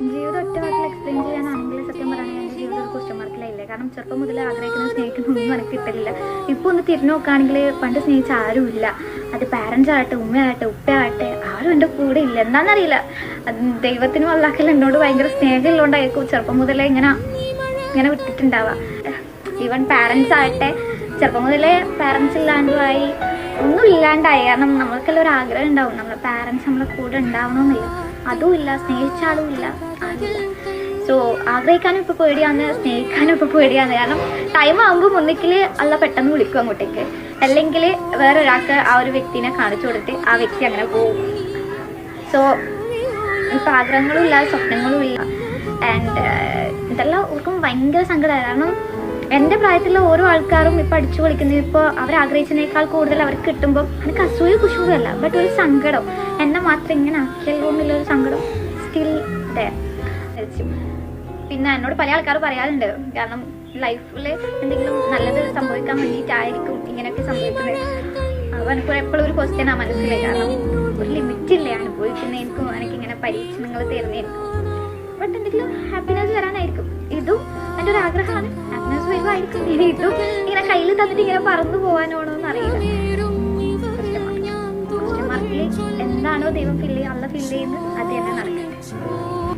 ജീവിതം ഒറ്റ വാക്കിൽ എക്സ്പ്ലെയിൻ ചെയ്യാനാണെങ്കിൽ സത്യം പറയുകയാണെങ്കിൽ ജീവിതം ഒരു ക്വസ്റ്റ്യൻ മാർക്കിലായില്ലേ കാരണം ചെറുപ്പം മുതൽ ആഗ്രഹിക്കുന്ന സ്നേഹിക്കുന്ന ഒന്നും എനിക്ക് കിട്ടില്ല ഇപ്പോൾ ഒന്ന് തിരിഞ്ഞു നോക്കുകയാണെങ്കിൽ പണ്ട് സ്നേഹിച്ച ആരുമില്ല അത് പാരൻസ് ആകട്ടെ ഉമ്മയാകട്ടെ ഉപ്പയാകട്ടെ ആരും എന്റെ കൂടെ ഇല്ല. എന്താണെന്നറിയില്ല അത് ദൈവത്തിനും അല്ലാക്കൽ എന്നോട് ഭയങ്കര സ്നേഹമുള്ളതുകൊണ്ടായിരിക്കും ചെറുപ്പം മുതലേ ഇങ്ങനെ ഇങ്ങനെ വിട്ടിട്ടുണ്ടാവുക. ഈവൻ പാരൻസ് ആകട്ടെ ചെറുപ്പം മുതലേ പാരൻസ് ഇല്ലാണ്ടുമായി ഒന്നും ഇല്ലാണ്ടായി. കാരണം നമ്മൾക്കെല്ലാം ഒരു ആഗ്രഹം ഉണ്ടാവും. നമ്മളെ പാരൻസ് നമ്മളെ കൂടെ ഉണ്ടാവണമെന്നില്ല അതും ഇല്ല സ്നേഹിച്ചാലും ഇല്ല സോ ആഗ്രഹിക്കാനും ഇപ്പോൾ പേടിയാണ് സ്നേഹിക്കാനും ഇപ്പോൾ പേടിയാണ്. കാരണം ടൈം ആകുമ്പോൾ മുന്നിക്കിൽ അല്ല പെട്ടെന്ന് വിളിക്കും അങ്ങോട്ടേക്ക്. അല്ലെങ്കിൽ വേറെ ഒരാൾക്ക് ആ ഒരു വ്യക്തിനെ കാണിച്ചു കൊടുത്തിട്ട് ആ വ്യക്തി അങ്ങനെ പോകും. സോ ഇപ്പം ആഗ്രഹങ്ങളും ഇല്ല സ്വപ്നങ്ങളും ഇല്ല. ആൻഡ് ഇതെല്ലാം ഓർക്കും ഭയങ്കര സങ്കടമാണ് കാരണം എന്റെ പ്രായത്തിലുള്ള ഓരോ ആൾക്കാരും ഇപ്പൊ അടിച്ചു പൊളിക്കുന്നത് ഇപ്പോൾ അവർ ആഗ്രഹിച്ചതിനേക്കാൾ കൂടുതൽ അവർക്ക് കിട്ടുമ്പോൾ എനിക്ക് അസൂയ കുശുമ്പല്ല ബട്ട് ഒരു സങ്കടം. എന്നെ മാത്രം ഇങ്ങനെ ആക്കിയല്ലോ എന്നുള്ളൊരു സങ്കടം സ്റ്റിൽ ദേ പിന്നെ എന്നോട് പല ആൾക്കാർ പറയാറുണ്ട്. കാരണം ലൈഫിൽ എന്തെങ്കിലും നല്ലത് സംഭവിക്കാൻ വേണ്ടിയിട്ടായിരിക്കും ഇങ്ങനെയൊക്കെ സംഭവിക്കുന്നത്. അപ്പോൾ എനിക്ക് എപ്പോഴും ഒരു ക്വസ്റ്റ്യൻ ആ മനസ്സിൽ കാരണം ഒരു ലിമിറ്റ് അനുഭവിക്കുന്ന? അനുഭവിക്കുന്നതിനും എനിക്കിങ്ങനെ പരീക്ഷണങ്ങൾ തരുന്നതിനും ബട്ട് എന്തെങ്കിലും ഹാപ്പിനെസ് വരാനായിരിക്കും. ഇതും എന്റെ ഒരു ആഗ്രഹമാണ്. ഹാപ്പിനെസ് വരുമായിരിക്കും ഇനി കിട്ടും ഇങ്ങനെ കയ്യിൽ തന്നിട്ട് ഇങ്ങനെ പറന്നു പോകാനാണോ എന്ന് അറിയില്ല എന്താണോ ദൈവം അല്ല ഫില്ല് ചെയ്യുന്നത് അത് തന്നെ നടക്കട്ടെ